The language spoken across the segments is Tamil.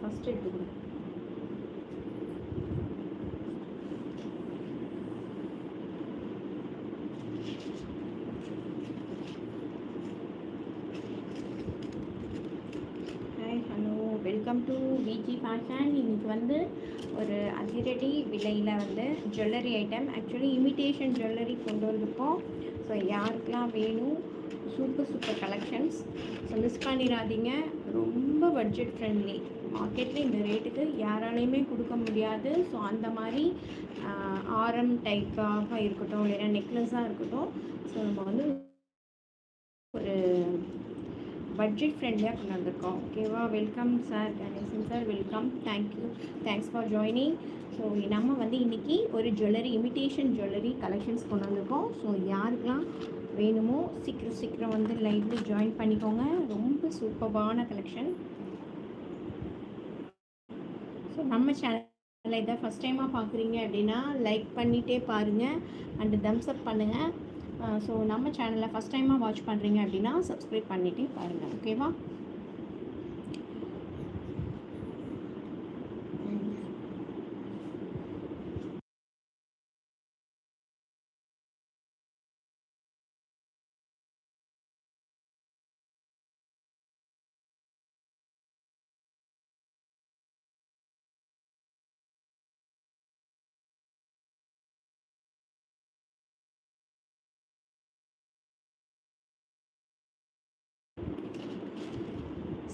ஃபஸ்ட் எடுத்துக்கணும் hi hello welcome to Viji fashion இன்னைக்கு வந்து ஒரு அதிரடி விலையில் வந்து jewellery item actually imitation jewellery கொண்டு வந்திருக்கோம். ஸோ யாருக்கெல்லாம் வேணும்? Super super collections so miss பண்ணிடாதீங்க. ரொம்ப பட்ஜெட் ஃப்ரெண்ட்லி மார்க்கெட்டில் இந்த ரேட்டுக்கு யாராலையுமே கொடுக்க முடியாது. ஸோ அந்த மாதிரி ஆரம் டைப்பாக இருக்கட்டும் இல்லைன்னா நெக்லஸாக இருக்கட்டும் ஸோ நம்ம வந்து ஒரு பட்ஜெட் ஃப்ரெண்ட்லியாக கொண்டு வந்திருக்கோம். ஓகேவா welcome sir Ganesan sir welcome thank you thanks for joining so நம்ம வந்து இன்றைக்கி ஒரு ஜுவல்லரி இமிட்டேஷன் ஜுவல்லரி கலெக்ஷன்ஸ் கொண்டு வந்திருக்கோம். ஸோ யாருக்கெலாம் வேணுமோ சீக்கிரம் சீக்கிரம் வந்து லைவ்ல ஜாயின் பண்ணிக்கோங்க. ரொம்ப சூப்பர்பான கலெக்ஷன் ஸோ நம்ம சேனலில் இதை ஃபஸ்ட் டைமாக பார்க்குறீங்க அப்படின்னா லைக் பண்ணிகிட்டே பாருங்கள் அண்டு தம்ஸ் அப் பண்ணுங்கள் ஸோ நம்ம சேனலில் ஃபஸ்ட் டைமாக வாட்ச் பண்ணுறீங்க அப்படின்னா சப்ஸ்கிரைப் பண்ணிகிட்டே பாருங்கள் ஓகேவா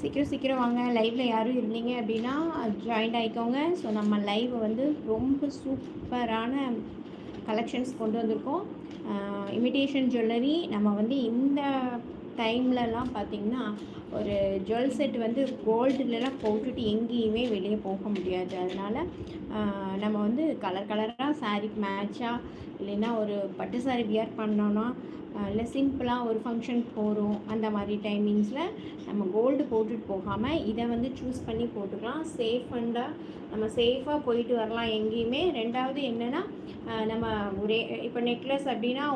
சீக்கிரம் சீக்கிரம் வாங்க. லைவில் யாரும் இருந்தீங்க அப்படின்னா ஜாயின் ஆகிக்கோங்க ஸோ நம்ம லைவ் வந்து ரொம்ப சூப்பரான கலெக்ஷன்ஸ் கொண்டு வந்திருக்கோம். இமிட்டேஷன் ஜுவல்லரி நம்ம வந்து இந்த டைம்லலாம் பார்த்திங்கன்னா ஒரு ஜுவல் செட் வந்து கோல்டுலலாம் போட்டுட்டு எங்கேயுமே வெளியே போக முடியாது. அதனால் நம்ம வந்து கலர் கலராக சாரீக்கு மேட்சாக இல்லைன்னா ஒரு பட்டு சாரி வியர் பண்ணோன்னா இல்லை சிம்பிளாக ஒரு ஃபங்க்ஷன் போகிறோம் அந்த மாதிரி டைமிங்ஸில் நம்ம கோல்டு போட்டுட்டு போகாமல் இதை வந்து சூஸ் பண்ணி போட்டுக்கலாம். சேஃப் அண்டாக நம்ம சேஃபாக போயிட்டு வரலாம் எங்கேயுமே. ரெண்டாவது என்னென்னா நம்ம ஒரே இப்போ நெக்லஸ் அப்படின்னா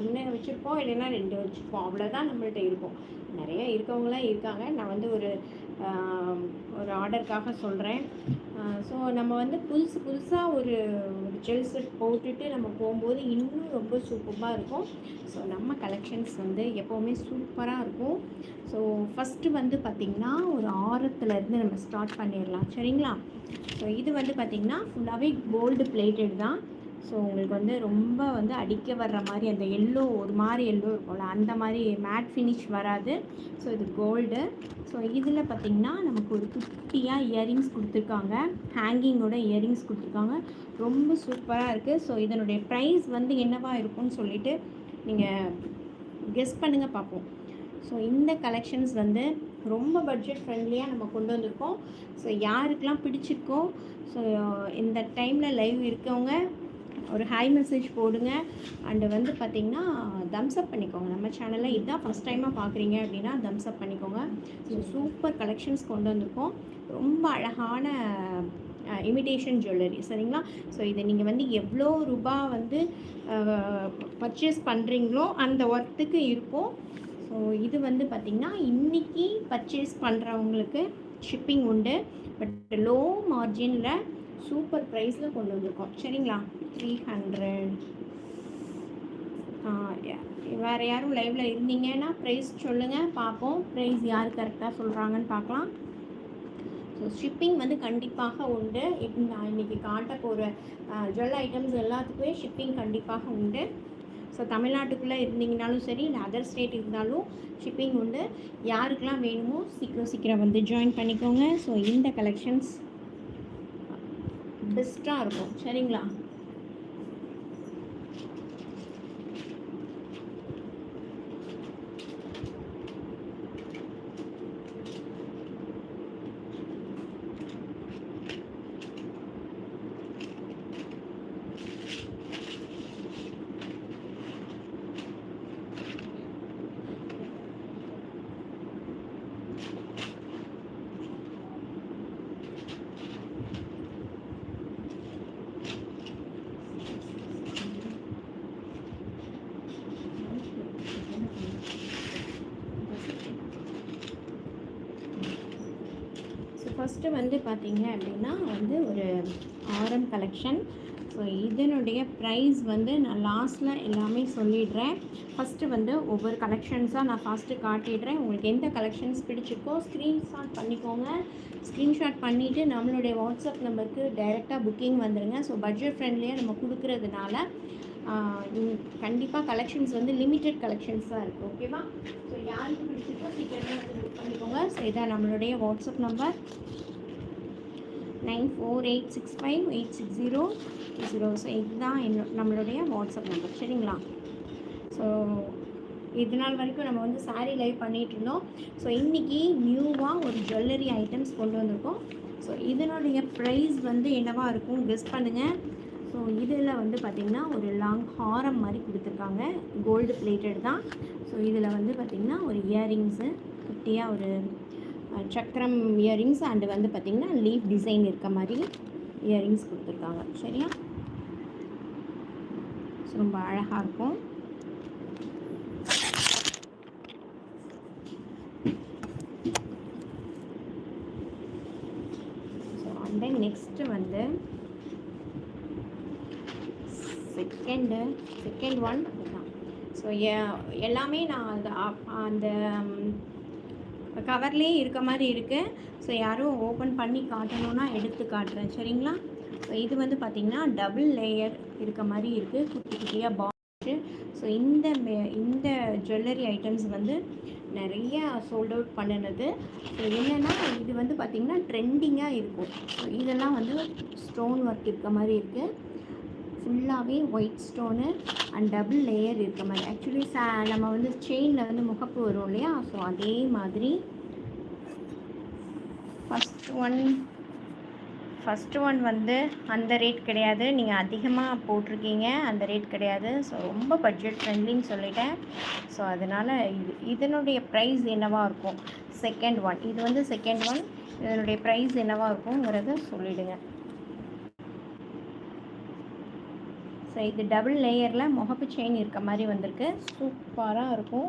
ஒன்று வச்சுருப்போம் இல்லைன்னா ரெண்டு வச்சுருப்போம். அவ்வளோதான் நம்மள்ட்ட இருக்கும். நிறைய இருக்கவங்களாம் இருக்காங்க. நான் வந்து ஒரு ஒரு ஆர்டருக்காக சொல்கிறேன் ஸோ நம்ம வந்து புதுசு புதுசாக ஒரு ஒரு ஜெல் செட் போட்டுட்டு நம்ம போகும்போது இன்னும் ரொம்ப சூப்பராக இருக்கும். ஸோ நம்ம கலெக்ஷன்ஸ் வந்து எப்போவுமே சூப்பராக இருக்கும். ஸோ ஃபஸ்ட்டு வந்து பார்த்திங்கன்னா ஒரு ஆரத்துலேருந்து நம்ம ஸ்டார்ட் பண்ணிடலாம். சரிங்களா? ஸோ இது வந்து பார்த்திங்கன்னா ஃபுல்லாகவே கோல்டு பிளேட்டட் தான். ஸோ உங்களுக்கு வந்து ரொம்ப வந்து அடிக்க வர்ற மாதிரி அந்த எல்லோ ஒரு மாதிரி எல்லோ இருக்கும்ல அந்த மாதிரி மேட் ஃபினிஷ் வராது. ஸோ இது கோல்டு ஸோ இதில் பார்த்திங்கன்னா நமக்கு ஒரு குட்டியாக இயரிங்ஸ் கொடுத்துருக்காங்க. ஹேங்கிங்கோட இயரிங்ஸ் கொடுத்துருக்காங்க. ரொம்ப சூப்பராக இருக்குது ஸோ இதனுடைய ப்ரைஸ் வந்து என்னவா இருக்கும்னு சொல்லிவிட்டு நீங்கள் கெஸ் பண்ணுங்கள் பார்ப்போம் ஸோ இந்த கலெக்ஷன்ஸ் வந்து ரொம்ப பட்ஜெட் ஃப்ரெண்ட்லியாக நம்ம கொண்டு வந்திருக்கோம். ஸோ யாருக்கெல்லாம் பிடிச்சிருக்கோ ஸோ இந்த டைமில் லைவ் இருக்கவங்க ஒரு ஹாய் மெசேஜ் போடுங்க. அண்டு வந்து பார்த்திங்கன்னா தம்ஸ் அப் பண்ணிக்கோங்க. நம்ம சேனலில் இதுதான் ஃபஸ்ட் டைமாக பார்க்குறீங்க அப்படின்னா தம்ஸ் அப் பண்ணிக்கோங்க. ஸோ சூப்பர் கலெக்ஷன்ஸ் கொண்டு வந்திருக்கோம். ரொம்ப அழகான இமிடேஷன் ஜுவல்லரி சரிங்களா? ஸோ இதை நீங்கள் வந்து எவ்வளோ ரூபா வந்து பர்ச்சேஸ் பண்ணுறீங்களோ அந்த ஒர்த்துக்கு இருக்கும் ஸோ இது வந்து பார்த்திங்கன்னா இன்றைக்கி பர்ச்சேஸ் பண்ணுறவங்களுக்கு ஷிப்பிங் உண்டு. பட் லோ மார்ஜினில் சூப்பர் ப்ரைஸில் கொண்டு வந்திருக்கோம். சரிங்களா? த்ரீ ஹண்ட்ரட் வேறு யாரும் லைவில் இருந்தீங்கன்னா ப்ரைஸ் சொல்லுங்கள் பார்ப்போம். ப்ரைஸ் யார் கரெக்டாக சொல்கிறாங்கன்னு பார்க்கலாம். ஸோ ஷிப்பிங் வந்து கண்டிப்பாக உண்டு. நான் இன்றைக்கி காட்ட போகிற ஜுவல் ஐட்டம்ஸ் எல்லாத்துக்குமே ஷிப்பிங் கண்டிப்பாக உண்டு. ஸோ தமிழ்நாட்டுக்குள்ளே இருந்தீங்கனாலும் சரி இல்லை அதர் ஸ்டேட் இருந்தாலும் ஷிப்பிங் உண்டு. யாருக்கெல்லாம் வேணுமோ சீக்கிரம் சீக்கிரம் வந்து ஜாயின் பண்ணிக்கோங்க. ஸோ இந்த கலெக்ஷன்ஸ் பெஸ்ட்டாக இருக்கும். சரிங்களா? ஃபஸ்ட்டு வந்து பார்த்தீங்க அப்படின்னா வந்து ஒரு ஆரம் கலெக்ஷன் ஸோ இதனுடைய ப்ரைஸ் வந்து நான் லாஸ்ட்டில் எல்லாமே சொல்லிடுறேன். ஃபஸ்ட்டு வந்து ஒவ்வொரு கலெக்ஷன்ஸாக நான் ஃபஸ்ட்டு காட்டிடுறேன். உங்களுக்கு எந்த கலெக்ஷன்ஸ் பிடிச்சிருக்கோ ஸ்க்ரீன்ஷாட் பண்ணிக்கோங்க. ஸ்க்ரீன்ஷாட் பண்ணிவிட்டு நம்மளுடைய வாட்ஸ்அப் நம்பருக்கு டைரெக்டாக புக்கிங் வந்துடுங்க ஸோ பட்ஜெட் ஃப்ரெண்ட்லியாக நம்ம கொடுக்குறதுனால கண்டிப்பாக கலெக்ஷன்ஸ் வந்து லிமிட்டெட் கலெக்ஷன்ஸ் தான் இருக்குது ஓகேவா ஸோ யாருக்கு பிடிச்சிருக்கோ சீக்கிரமாக புக் பண்ணிக்கோங்க. ஸோ இதான் நம்மளுடைய WhatsApp number nine four eight six five eight six zero zero. So இதுதான் என்னோ நம்மளுடைய வாட்ஸ்அப் நம்பர். சரிங்களா? ஸோ இது நாள் வரைக்கும் நம்ம வந்து சாரீ லைவ் பண்ணிகிட்டு இருந்தோம். ஸோ இன்றைக்கி நியூவாக ஒரு ஜுவல்லரி ஐட்டம்ஸ் கொண்டு வந்திருக்கோம். ஸோ இதனுடைய ப்ரைஸ் வந்து என்னவாக இருக்கும்? கெஸ் பண்ணுங்கள் ஸோ இதில் வந்து பார்த்திங்கன்னா ஒரு லாங் ஹாரம் மாதிரி கொடுத்துருக்காங்க. கோல்டு பிளேட்டட் தான். ஸோ இதில் வந்து பார்த்திங்கன்னா ஒரு இயரிங்ஸு குட்டியாக ஒரு சக்கரம் இயரிங்ஸ் அண்டு வந்து பார்த்திங்கன்னா லீஃப் டிசைன் இருக்க மாதிரி இயரிங்ஸ் கொடுத்துருக்காங்க. சரியா? ஸோ ரொம்ப அழகாக இருக்கும். ஸோ அண்ட் தென் நெக்ஸ்ட்டு வந்து செகண்டு செகண்ட் ஒன் இதுதான் ஸோ எல்லாமே நான் அந்த அப்- அந்த கவர்லேயே இருக்க மாதிரி இருக்குது ஸோ யாரும் ஓப்பன் பண்ணி காட்டணும்னா எடுத்து காட்டுறேன். சரிங்களா? ஸோ இது வந்து பார்த்திங்கன்னா டபுள் லேயர் இருக்க மாதிரி இருக்குது குட்டி குட்டியாக பாக்ஸு ஸோ இந்த மே- இந்த ஜுவல்லரி ஐட்டம்ஸ் வந்து நிறைய சோல்ட் அவுட் பண்ணினது. ஸோ என்னென்னா இது வந்து பார்த்திங்கன்னா ட்ரெண்டிங்காக இருக்கும். ஸோ இதெல்லாம் வந்து ஸ்டோன் ஒர்க் இருக்க மாதிரி இருக்குது ஃபுல்லாகவே white stone and double layer இருக்க மாதிரி. ஆக்சுவலி சா நம்ம வந்து செயினில் வந்து முகப்பு வரும் இல்லையா? ஸோ அதே மாதிரி ஃபஸ்ட் ஒன் ஃபஸ்ட்டு ஒன் வந்து அந்த ரேட் கிடையாது. நீங்கள் அதிகமாக போட்டிருக்கீங்க அந்த ரேட் கிடையாது. ஸோ ரொம்ப பட்ஜெட் ஃப்ரெண்ட்லின்னு சொல்லிட்டேன். ஸோ அதனால் இது இதனுடைய ப்ரைஸ் என்னவாக இருக்கும்? செகண்ட் ஒன் இது வந்து செகண்ட் ஒன் இதனுடைய ப்ரைஸ் என்னவாக இருக்குங்கிறத சொல்லிவிடுங்க ஸோ இது டபுள் லேயரில் முகப்பு செயின் இருக்க மாதிரி வந்திருக்கு. சூப்பராக இருக்கும்.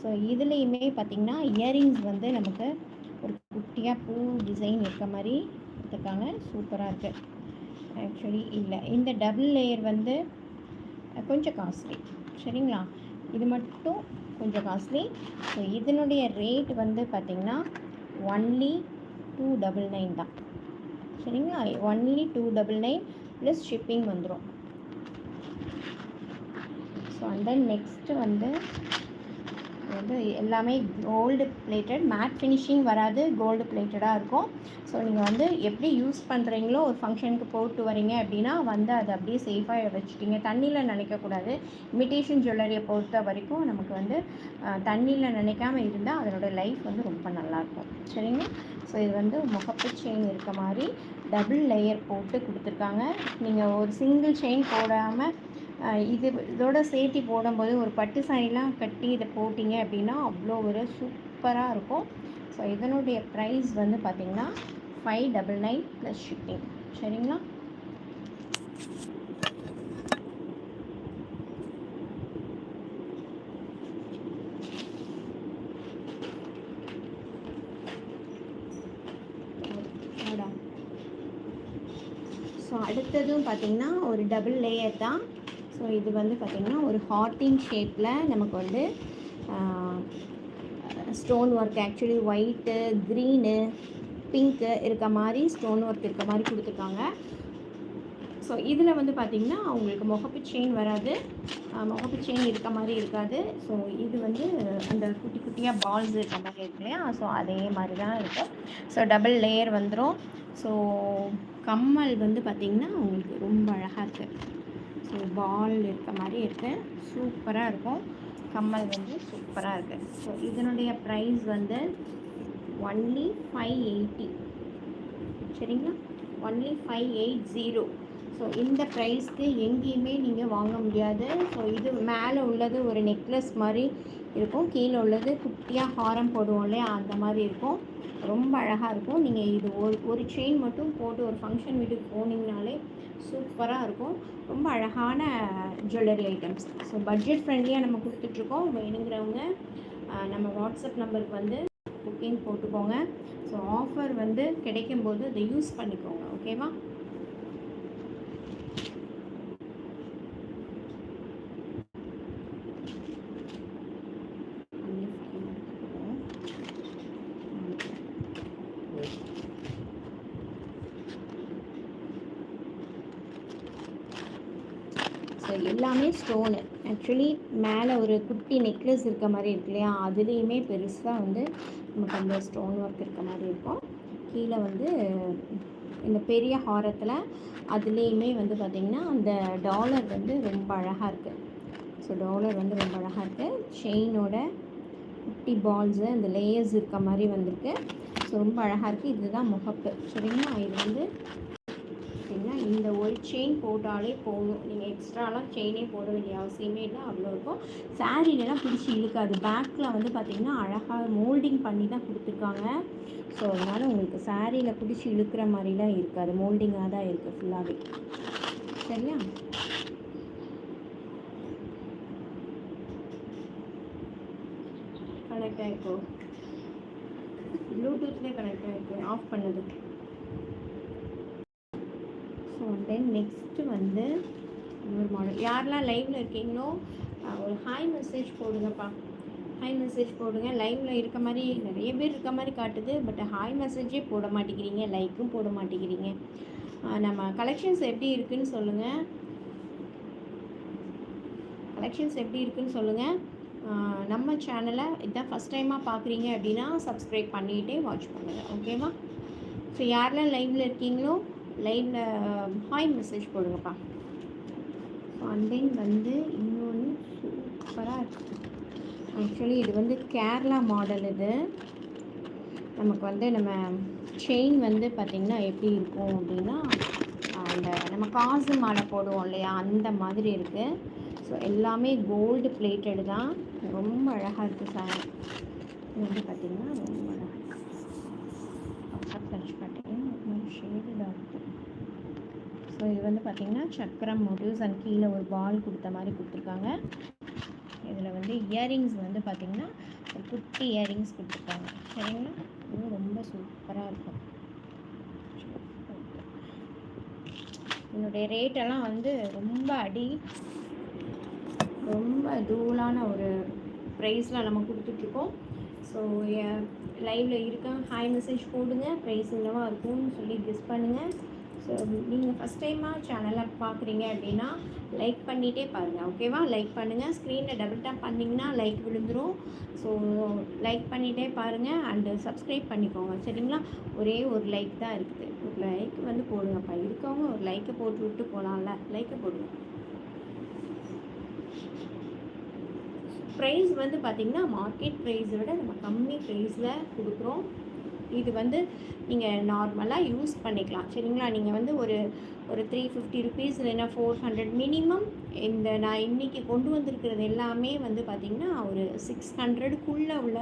ஸோ இதுலேயுமே பார்த்திங்கன்னா இயரிங்ஸ் வந்து நமக்கு ஒரு குட்டியாக பூ டிசைன் இருக்க மாதிரி கொடுத்துருக்காங்க. சூப்பராக இருக்குது ஆக்சுவலி இல்லை. இந்த டபுள் லேயர் வந்து கொஞ்சம் காஸ்ட்லி சரிங்களா? இது மட்டும் கொஞ்சம் காஸ்ட்லி ஸோ இதனுடைய ரேட் வந்து பார்த்திங்கன்னா ஒன்லி டூ டபுள் நைன் தான். சரிங்களா? Only two double nine plus shipping வந்துடும் ஸோ அண்ட் தென் நெக்ஸ்ட்டு வந்து வந்து எல்லாமே கோல்டு பிளேட்டட் மேட் ஃபினிஷிங் வராது கோல்டு பிளேட்டடாக இருக்கும். ஸோ நீங்கள் வந்து எப்படி யூஸ் பண்ணுறீங்களோ ஒரு ஃபங்க்ஷனுக்கு போட்டு வரீங்க அப்படின்னா வந்து அதை அப்படியே சேஃபாக வச்சுட்டீங்க தண்ணியில் நினைக்கக்கூடாது இமிட்டேஷன் ஜுவல்லரியை பொறுத்த வரைக்கும் நமக்கு வந்து தண்ணியில் நினைக்காம இருந்தால் அதனோட லைஃப் வந்து ரொம்ப நல்லாயிருக்கும் சரிங்களா ஸோ இது வந்து முகப்பு செயின் இருக்க மாதிரி டபுள் லேயர் போட்டு கொடுத்துருக்காங்க. நீங்கள் ஒரு சிங்கிள் செயின் போடாமல் இது இதோட சேர்த்து போடும்போது ஒரு பட்டு சாரிலாம் கட்டி இதை போட்டிங்க அப்படின்னா அவ்வளோ ஒரு சூப்பராக இருக்கும். ஸோ இதனுடைய ப்ரைஸ் வந்து பார்த்திங்கன்னா five double nine plus shipping சரிங்களா? ஸோ அடுத்ததும் பார்த்திங்கன்னா ஒரு டபுள் லேயர் தான். ஸோ இது வந்து பார்த்திங்கன்னா ஒரு ஹார்ட்டின் ஷேப்பில் நமக்கு வந்து stone work actually white green pink இருக்க மாதிரி ஸ்டோன் ஒர்க் இருக்க மாதிரி கொடுத்துருக்காங்க. ஸோ இதில் வந்து பார்த்திங்கன்னா அவங்களுக்கு முகப்பு செயின் வராது. முகப்பு செயின் இருக்க மாதிரி இருக்காது. ஸோ இது வந்து அந்த குட்டி குட்டியாக பால்ஸ் இருக்க மாதிரி இருக்கு இல்லையா? ஸோ அதே மாதிரி தான் இருக்கும். ஸோ டபுள் லேயர் வந்துடும் ஸோ கம்மல் வந்து பார்த்திங்கன்னா உங்களுக்கு ரொம்ப அழகாக இருக்குது ஸோ பால் இருக்க மாதிரி இருக்குது சூப்பராக இருக்கும். கம்மல் வந்து சூப்பராக இருக்குது ஸோ இதனுடைய ப்ரைஸ் வந்து ஒன்லி ஃபைவ் எயிட்டி சரிங்களா? Only five eight zero so இந்த ப்ரைஸ்க்கு எங்கேயுமே நீங்கள் வாங்க முடியாது. ஸோ இது மேலே உள்ளது ஒரு நெக்லஸ் மாதிரி இருக்கும். கீழே உள்ளது குட்டியாக ஹாரம் போடுவோம் இல்லையா? அந்த மாதிரி இருக்கும். ரொம்ப அழகாக இருக்கும். நீங்கள் இது ஒரு ஒரு செயின் மட்டும் போட்டு ஒரு ஃபங்க்ஷன் வீட்டுக்கு போனீங்கனாலே சூப்பராக இருக்கும். ரொம்ப அழகான ஜுவல்லரி ஐட்டம்ஸ் ஸோ பட்ஜெட் ஃப்ரெண்ட்லியாக நம்ம கொடுத்துட்ருக்கோம். வேணுங்கிறவங்க நம்ம வாட்ஸ்அப் நம்பருக்கு வந்து புக்கிங் போட்டுக்கோங்க. ஸோ ஆஃபர் வந்து கிடைக்கும்போது அதை யூஸ் பண்ணிக்கோங்க. ஓகேவா ஸோ எல்லாமே ஸ்டோனு ஆக்சுவலி மேலே ஒரு குட்டி நெக்லஸ் இருக்க மாதிரி இருக்கு இல்லையா? அதுலேயுமே பெருசாக வந்து நமக்கு அந்த ஸ்டோன் ஒர்க் இருக்க மாதிரி இருக்கும். கீழே வந்து இந்த பெரிய ஹாரத்தில் அதுலேயுமே வந்து பார்த்திங்கன்னா அந்த டாலர் வந்து ரொம்ப அழகாக இருக்குது ஸோ டாலர் வந்து ரொம்ப அழகாக இருக்குது செயினோட குட்டி பால்ஸு அந்த லேயர்ஸ் இருக்க மாதிரி வந்திருக்கு. ஸோ ரொம்ப அழகாக இருக்குது இதுதான் முகப்பு. சரிங்களா? இது வந்து இந்த ஒரு செயின் போட்டாலே போகணும் நீங்கள் எக்ஸ்ட்ராலாம் செயினே போட வேண்டிய அவசியமே இல்லை. அவ்வளோ இருக்கும். சாரீலலாம் பிடிச்சி இழுக்காது. பேக்கில் வந்து பார்த்திங்கன்னா அழகாக மோல்டிங் பண்ணி தான் கொடுத்துருக்காங்க. ஸோ அதனால் உங்களுக்கு சாரியில் பிடிச்சி இழுக்கிற மாதிரிலாம் இருக்காது. மோல்டிங்காக தான் இருக்குது ஃபுல்லாகவே சரியா? கனெக்ட் ஆகிருக்கோ ப்ளூடூத்லேயே கனெக்ட் ஆகிருக்கு ஆஃப் பண்ணதுக்கு ஒன் தென் நெக்ஸ்ட்டு வந்து இன்னொரு மாடல் யாரெல்லாம் லைவில் இருக்கீங்களோ ஒரு ஹாய் மெசேஜ் போடுங்கப்பா. ஹாய் மெசேஜ் போடுங்க. லைவில் இருக்க மாதிரி நிறைய பேர் இருக்க மாதிரி காட்டுது. பட் ஹாய் மெசேஜே போட மாட்டேங்கிறீங்க. லைக்கும் போட மாட்டேங்கிறீங்க. நம்ம கலெக்ஷன்ஸ் எப்படி இருக்குன்னு சொல்லுங்கள் கலெக்ஷன்ஸ் எப்படி இருக்குன்னு சொல்லுங்கள் நம்ம சேனலை இதான் ஃபஸ்ட் டைமாக பார்க்குறீங்க அப்படின்னா சப்ஸ்கிரைப் பண்ணிகிட்டே வாட்ச் பண்ணுங்கள் ஓகேவா ஸோ யாரெல்லாம் லைவில் இருக்கீங்களோ லைனில் ஹாய் மெசேஜ் போடுங்கப்பா. ஸோ அண்ட் தென் வந்து இன்னொன்று சூப்பராக இருக்குது ஆக்சுவலி இது வந்து கேரளா மாடல் இது. நமக்கு வந்து நம்ம செயின் வந்து பார்த்திங்கன்னா எப்படி இருக்கும் அப்படின்னா அந்த நம்ம காசு மாலை போடுவோம் இல்லையா? அந்த மாதிரி இருக்குது ஸோ எல்லாமே கோல்டு பிளேட்டடு தான். ரொம்ப அழகாக இருக்குது சார் இது வந்து பார்த்திங்கன்னா ரொம்ப அழகாக டச் பார்த்தீங்கன்னா ஷேடு இருக்குது ஸோ இது வந்து பார்த்திங்கன்னா சக்கரம் மோட்டிவ்ஸ் அண்ட் கீழே ஒரு பால் கொடுத்த மாதிரி கொடுத்துருக்காங்க. இதில் வந்து இயரிங்ஸ் வந்து பார்த்திங்கன்னா ஒரு குட்டி இயரிங்ஸ் கொடுத்துருக்காங்க. சரிங்களா? இது ரொம்ப சூப்பராக இருக்கும். என்னுடைய ரேட்டெல்லாம் வந்து ரொம்ப அடி ரொம்ப தூளான ஒரு ப்ரைஸில் நம்ம கொடுத்துட்ருக்கோம். ஸோ லைவில் இருக்கேன் ஹாய் மெசேஜ் போடுங்க. ப்ரைஸ் என்னவாக இருக்கும்னு சொல்லி கெஸ் பண்ணுங்கள் ஸோ நீங்கள் ஃபஸ்ட் டைமாக சேனலை பார்க்குறீங்க அப்படின்னா லைக் பண்ணிகிட்டே பாருங்கள் ஓகேவா லைக் பண்ணுங்கள் ஸ்க்ரீனில் டபுள் டேப் பண்ணிங்கன்னா லைக் விழுந்துடும் ஸோ லைக் பண்ணிகிட்டே பாருங்கள் அண்டு சப்ஸ்கிரைப் பண்ணிக்கோங்க. சரிங்களா? ஒரே ஒரு லைக் தான் இருக்குது. ஒரு லைக் வந்து போடுங்கப்பா. இருக்கவங்க ஒரு லைக்கை போட்டு விட்டு போகலாம்ல லைக்கை போடுங்க. ப்ரைஸ் வந்து பார்த்திங்கன்னா மார்க்கெட் ப்ரைஸை விட நம்ம கம்மி ப்ரைஸில் கொடுக்குறோம். இது வந்து நீங்கள் நார்மலாக யூஸ் பண்ணிக்கலாம். சரிங்களா? நீங்கள் வந்து ஒரு ஒரு த்ரீ ஃபிஃப்டி ருபீஸ் இல்லைன்னா ஃபோர் ஹண்ட்ரட் மினிமம் இந்த நான் இன்றைக்கி கொண்டு வந்திருக்கிறது எல்லாமே வந்து பார்த்திங்கன்னா ஒரு சிக்ஸ் ஹண்ட்ரடுக்குள்ளே உள்ள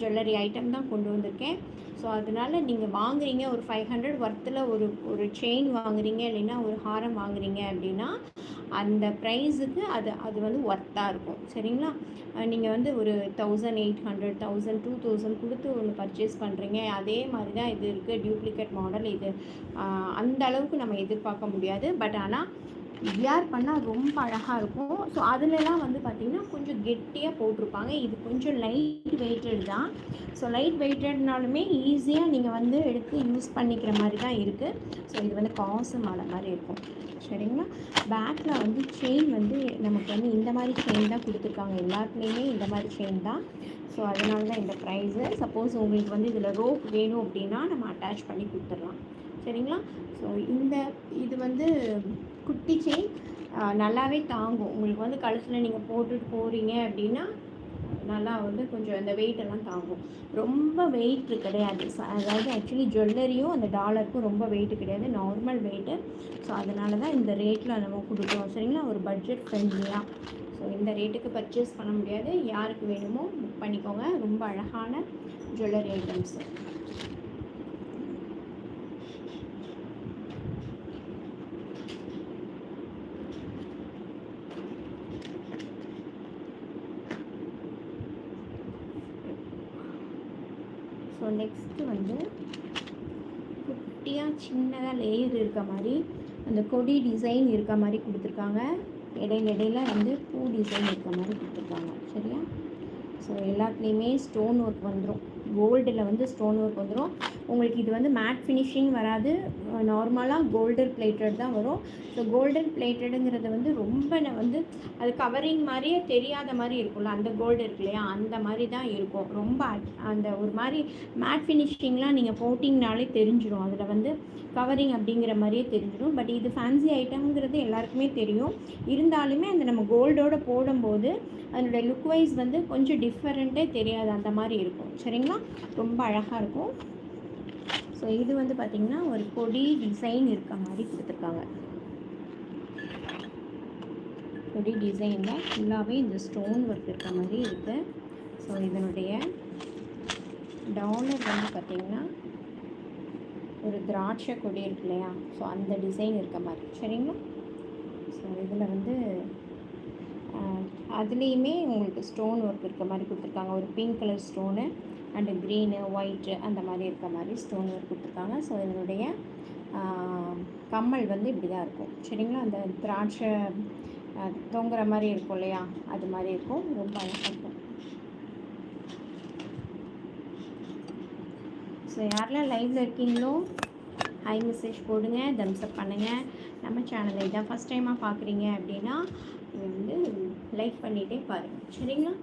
ஜுவல்லரி ஐட்டம் தான் கொண்டு வந்திருக்கேன். ஸோ அதனால் நீங்கள் வாங்குறீங்க ஒரு ஃபைவ் ஹண்ட்ரட் ஒர்த்தில் ஒரு ஒரு செயின் வாங்குறீங்க இல்லைன்னா ஒரு ஹாரம் வாங்குறீங்க அப்படின்னா அந்த ப்ரைஸுக்கு அது அது வந்து ஒர்த்தாக இருக்கும். சரிங்களா? நீங்கள் வந்து ஒரு thousand eight hundred thousand two thousand கொடுத்து ஒன்று பர்ச்சேஸ் பண்ணுறீங்க அதே மாதிரி தான் இது இருக்குது டியூப்ளிகேட் மாடல் இது. அந்த அளவுக்கு நம்ம எதிர்பார்க்க முடியாது. பட் ஆனால் வியர் பண்ணால் ரொம்ப அழகாக இருக்கும். ஸோ அதுலலாம் வந்து பார்த்திங்கன்னா கொஞ்சம் கெட்டியாக போட்டிருப்பாங்க. இது கொஞ்சம் லைட் வெயிட்டட் தான். ஸோ லைட் வெயிட்டட்னாலுமே ஈஸியாக நீங்கள் வந்து எடுத்து யூஸ் பண்ணிக்கிற மாதிரி தான் இருக்குது ஸோ இது வந்து காசு மாலை மாதிரி இருக்கும். சரிங்களா? பேக்கில் வந்து செயின் வந்து நமக்கு வந்து இந்த மாதிரி செயின் தான் கொடுத்துருக்காங்க. எல்லாத்துலேயுமே இந்த மாதிரி செயின் தான். ஸோ அதனால தான் இந்த ப்ரைஸு சப்போஸ் உங்களுக்கு வந்து இதில் ரோப் வேணும் அப்படின்னா நம்ம அட்டாச் பண்ணி கொடுத்துடலாம். சரிங்களா? ஸோ இந்த இது வந்து குட்டி செயின் நல்லாவே தாங்கும். உங்களுக்கு வந்து கழுத்தில் நீங்கள் போட்டுட்டு போகிறீங்க அப்படின்னா நல்லா வந்து கொஞ்சம் அந்த வெயிட்டெல்லாம் தாங்கும். ரொம்ப வெயிட் கிடையாது. அதாவது ஆக்சுவலி ஜுவல்லரியும் அந்த டாலருக்கும் ரொம்ப வெயிட் கிடையாது. நார்மல் வெயிட்டு ஸோ அதனால தான் இந்த ரேட்டில் நம்ம கொடுக்குறோம். சரிங்களா? ஒரு பட்ஜெட் ஃப்ரெண்ட்லியாக ஸோ இந்த ரேட்டுக்கு பர்ச்சேஸ் பண்ண முடியாது. யாருக்கு வேணுமோ புக் பண்ணிக்கோங்க. ரொம்ப அழகான ஜுவல்லரி ஐட்டம்ஸு ஸோ நெக்ஸ்ட்டு வந்து குட்டியாக சின்னதாக லேயர் இருக்க மாதிரி அந்த கொடி டிசைன் இருக்க மாதிரி கொடுத்துருக்காங்க. இடையில இடையில வந்து பூ டிசைன் இருக்க மாதிரி கொடுத்துருக்காங்க. சரியா? ஸோ எல்லாத்துலேயுமே ஸ்டோன் ஒர்க் வந்துடும் கோல்டில் வந்து ஸ்டோன் ஒர்க் வந்துடும் உங்களுக்கு இது வந்து மேட் ஃபினிஷிங் வராது. நார்மலாக கோல்டன் பிளேட்டட் தான் வரும். ஸோ கோல்டன் பிளேட்டடுங்கிறது வந்து ரொம்ப வந்து அது கவரிங் மாதிரியே தெரியாத மாதிரி இருக்கும்ல. அந்த கோல்டு இருக்கு இல்லையா? அந்த மாதிரி தான் இருக்கும். ரொம்ப அட்- அந்த ஒரு மாதிரி மேட் ஃபினிஷிங்லாம் நீங்கள் போட்டிங்கனாலே தெரிஞ்சிடும் அதில் வந்து கவரிங் அப்படிங்கிற மாதிரியே தெரிஞ்சிடும் பட் இது ஃபேன்சி ஐட்டம்ங்கிறது எல்லாருக்குமே தெரியும். இருந்தாலுமே அந்த நம்ம கோல்டோடு போடும்போது அதனுடைய லுக் வைஸ் வந்து கொஞ்சம் டிஃப்ரெண்ட்டே தெரியாது. அந்த மாதிரி இருக்கும். சரிங்களா? ரொம்ப அழகாக இருக்கும். ஸோ இது வந்து பார்த்திங்கன்னா ஒரு கொடி டிசைன் இருக்க மாதிரி கொடுத்துருக்காங்க. கொடி டிசைனில் ஃபுல்லாகவே இந்த ஸ்டோன் ஒர்க் இருக்க மாதிரி இருக்குது ஸோ இதனுடைய டாலர் வந்து பார்த்திங்கன்னா ஒரு திராட்சை கொடி இருக்கு இல்லையா? ஸோ அந்த டிசைன் இருக்க மாதிரி. சரிங்களா? ஸோ இதில் வந்து அதுலேயுமே உங்களுக்கு ஸ்டோன் ஒர்க் இருக்க மாதிரி கொடுத்துருக்காங்க. ஒரு pink colour stone and green white அந்த மாதிரி இருக்க மாதிரி ஸ்டோன் ஒர்க் கொடுத்துருக்காங்க. ஸோ இதனுடைய கம்மல் வந்து இப்படி தான் இருக்கும். சரிங்களா? அந்த திராட்சை தொங்குற மாதிரி இருக்கும் இல்லையா? அது மாதிரி இருக்கும். ரொம்ப அழகாக இருக்கும். ஸோ யாரெல்லாம் லைவில் இருக்கீங்களோ ஹை மெசேஜ் போடுங்க தம்ஸ்அப் பண்ணுங்கள் நம்ம சேனலை இதான் ஃபஸ்ட் டைமாக பார்க்குறீங்க அப்படின்னா வந்து லைக் பண்ணிகிட்டே பாருங்கள் சரிங்களா?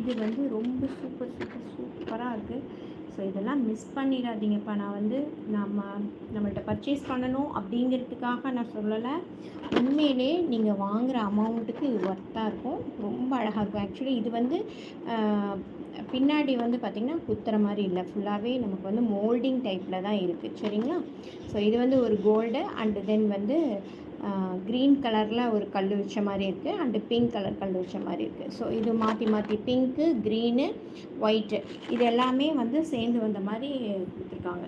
இது வந்து ரொம்ப சூப்பர் சூப்பர் சூப்பராக இருக்குது ஸோ இதெல்லாம் மிஸ் பண்ணிடாதீங்கப்பா. நான் வந்து நம்ம நம்மள்ட்ட பர்ச்சேஸ் பண்ணணும் அப்படிங்கிறதுக்காக நான் சொல்லலை. உண்மையிலே நீங்கள் வாங்குகிற அமௌண்ட்டுக்கு இது ஒர்த்தாக இருக்கும். ரொம்ப அழகாக இருக்கும். ஆக்சுவலி இது வந்து பின்னாடி வந்து பார்த்திங்கன்னா குத்துற மாதிரி இல்லை. ஃபுல்லாகவே நமக்கு வந்து மோல்டிங் டைப்பில் தான் இருக்குது சரிங்களா? ஸோ இது வந்து ஒரு கோல்டு அண்டு தென் வந்து க்ரீன் கலரில் ஒரு கல் வச்ச மாதிரி இருக்குது அண்டு பிங்க் கலர் கல் வச்ச மாதிரி இருக்குது ஸோ இது மாற்றி மாற்றி பிங்க்கு க்ரீனு ஒயிட்டு இது எல்லாமே வந்து சேர்ந்து வந்த மாதிரி கொடுத்துருக்காங்க.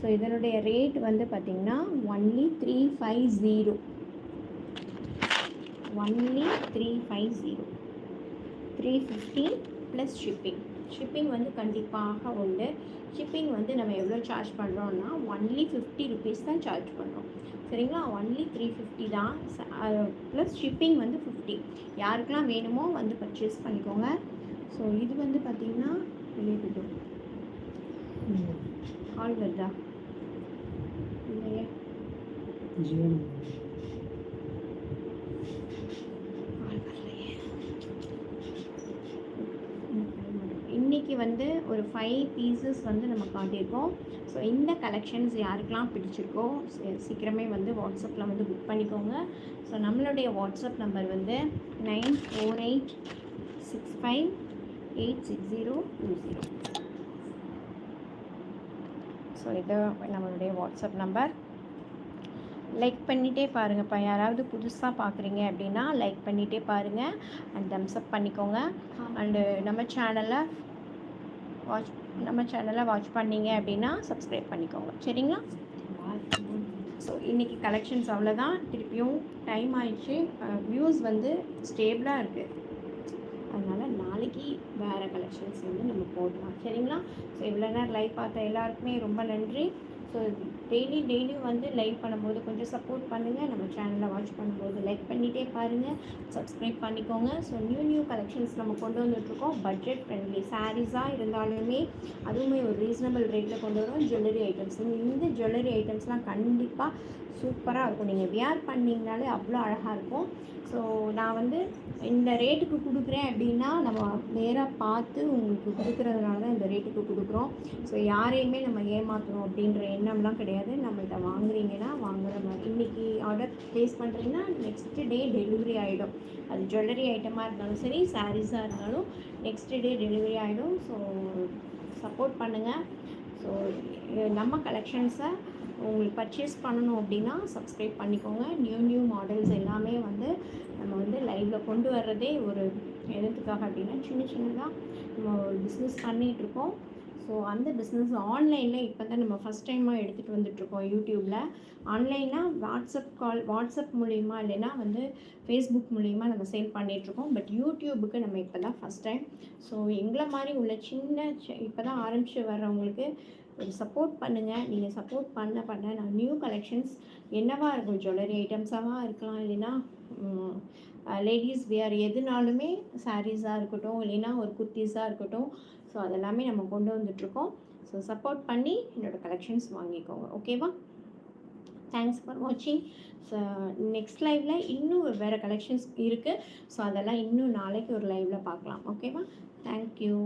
ஸோ இதனுடைய ரேட் வந்து பார்த்திங்கன்னா only three five zero only three five zero three fifty plus shipping shipping வந்து கண்டிப்பாக உண்டு. ஷிப்பிங் வந்து நம்ம எவ்வளோ சார்ஜ் பண்ணுறோன்னா ஒன்லி ஃபிஃப்டி ருபீஸ் தான் சார்ஜ் பண்ணுறோம் சரிங்களா? ஒன்லி த்ரீ ஃபிஃப்டி தான். ப்ளஸ் ஷிப்பிங் வந்து ஃபிஃப்டி யாருக்கெல்லாம் வேணுமோ வந்து பர்ச்சேஸ் பண்ணிக்கோங்க. ஸோ இது வந்து பார்த்திங்கன்னா வெளியே கால் வருதா? இல்லையே. ஜீவன் வந்து ஒரு ஃபைவ் பீசஸ் வந்து நம்ம காட்டியிருக்கோம். ஸோ இந்த கலெக்ஷன்ஸ் யாருக்கெல்லாம் பிடிச்சிருக்கோ சீக்கிரமே வந்து வாட்ஸ்அப்பில் வந்து புக் பண்ணிக்கோங்க. ஸோ நம்மளுடைய வாட்ஸ்அப் நம்பர் வந்து nine four eight six five eight six zero two zero so இது நம்மளுடைய வாட்ஸ்அப் நம்பர் லைக் பண்ணிகிட்டே பாருங்கப்பா. யாராவது புதுசாக பார்க்குறீங்க அப்படின்னா லைக் பண்ணிகிட்டே பாருங்கள் அண்ட் தம்ஸ்அப் பண்ணிக்கோங்க. அண்டு நம்ம சேனலை வாட்ச் நம்ம சேனலை வாட்ச் பண்ணீங்க அப்படின்னா சப்ஸ்கிரைப் பண்ணிக்கோங்க. சரிங்களா? ஸோ இன்றைக்கி கலெக்ஷன்ஸ் அவ்வளோதான் திருப்பியும் டைம் ஆயிடுச்சு. வியூஸ் வந்து ஸ்டேபிளாக இருக்குது அதனால் நாளைக்கு வேறு கலெக்ஷன்ஸ் வந்து நம்ம போடலாம். சரிங்களா? ஸோ இவ்வளோ நேரம் லைவ் பார்த்த எல்லாருக்குமே ரொம்ப நன்றி. ஸோ டெய்லி டெய்லியும் வந்து லைவ் பண்ணும்போது கொஞ்சம் சப்போர்ட் பண்ணுங்கள் நம்ம சேனலை வாட்ச் பண்ணும்போது லைக் பண்ணிகிட்டே பாருங்கள் சப்ஸ்கிரைப் பண்ணிக்கோங்க. ஸோ நியூ நியூ கலெக்ஷன்ஸ் நம்ம கொண்டு வந்துட்ருக்கோம் பட்ஜெட் ஃப்ரெண்ட்லி சாரீஸாக இருந்தாலுமே அதுவுமே ஒரு ரீசனபிள் ரேட்டில் கொண்டு வரோம் ஜுவல்லரி ஐட்டம்ஸ் இந்த ஜுவல்லரி ஐட்டம்ஸ்லாம் கண்டிப்பாக சூப்பராக இருக்கும். நீங்கள் வியர் பண்ணிங்கனாலே அவ்வளோ அழகாக இருக்கும். ஸோ நான் வந்து இந்த ரேட்டுக்கு கொடுக்குறேன் அப்படின்னா நம்ம நேராக பார்த்து உங்களுக்கு கொடுக்குறதுனால தான் இந்த ரேட்டுக்கு கொடுக்குறோம். ஸோ யாரையுமே நம்ம ஏமாற்றணும் அப்படின்ற எண்ணம்லாம் கிடையாது. நம்மள்கிட்ட வாங்குறீங்கன்னா வாங்குற மாதிரி. இன்றைக்கி ஆர்டர் ப்ளேஸ் பண்ணுறீங்கன்னா நெக்ஸ்ட் டே டெலிவரி ஆகிடும் அது ஜுவல்லரி ஐட்டமாக இருந்தாலும் சரி சாரீஸாக இருந்தாலும் நெக்ஸ்ட் டே டெலிவரி ஆகிடும் ஸோ சப்போர்ட் பண்ணுங்கள் ஸோ நம்ம கலெக்ஷன்ஸை உங்களுக்கு பர்ச்சேஸ் பண்ணணும் அப்படின்னா சப்ஸ்கிரைப் பண்ணிக்கோங்க. நியூ நியூ மாடல்ஸ் எல்லாமே வந்து நம்ம வந்து லைவில் கொண்டு வர்றதே ஒரு எதுக்காக அப்படின்னா சின்ன சின்னதாக நம்ம ஒரு பிஸ்னஸ் பண்ணிகிட்ருக்கோம் ஸோ ஸோ அந்த பிஸ்னஸ் ஆன்லைனில் இப்போ தான் நம்ம ஃபஸ்ட் டைமாக எடுத்துகிட்டு வந்துட்ருக்கோம் யூடியூப்பில் ஆன்லைனாக வாட்ஸ்அப் கால் வாட்ஸ்அப் மூலிமா இல்லைன்னா வந்து ஃபேஸ்புக் மூலிமா நம்ம சேல் பண்ணிகிட்ருக்கோம் பட் யூடியூபுக்கு நம்ம இப்போ தான் ஃபஸ்ட் டைம் ஸோ எங்களை மாதிரி உள்ள சின்ன இப்போ தான் ஆரம்பித்து வர்றவங்களுக்கு கொஞ்சம் சப்போர்ட் பண்ணுங்கள் நீங்கள் சப்போர்ட் பண்ண பண்ண நான் நியூ கலெக்ஷன்ஸ் என்னவாக இருக்கும்? ஜுவல்லரி ஐட்டம்ஸாக இருக்கலாம் இல்லைன்னா லேடிஸ் வேர் எதுனாலுமே சாரீஸாக இருக்கட்டும் இல்லைன்னா ஒரு குர்த்திஸாக இருக்கட்டும். ஸோ அதெல்லாமே நம்ம கொண்டு வந்துட்ருக்கோம் ஸோ சப்போர்ட் பண்ணி என்னோடய கலெக்ஷன்ஸ் வாங்கிக்கோங்க. ஓகேவா தேங்க்ஸ் ஃபார் வாட்சிங் ஸோ நெக்ஸ்ட் லைவில் இன்னும் வேறு கலெக்ஷன்ஸ் இருக்குது ஸோ அதெல்லாம் இன்னும் நாளைக்கு ஒரு லைவில் பார்க்கலாம். ஓகேவா தேங்க்யூ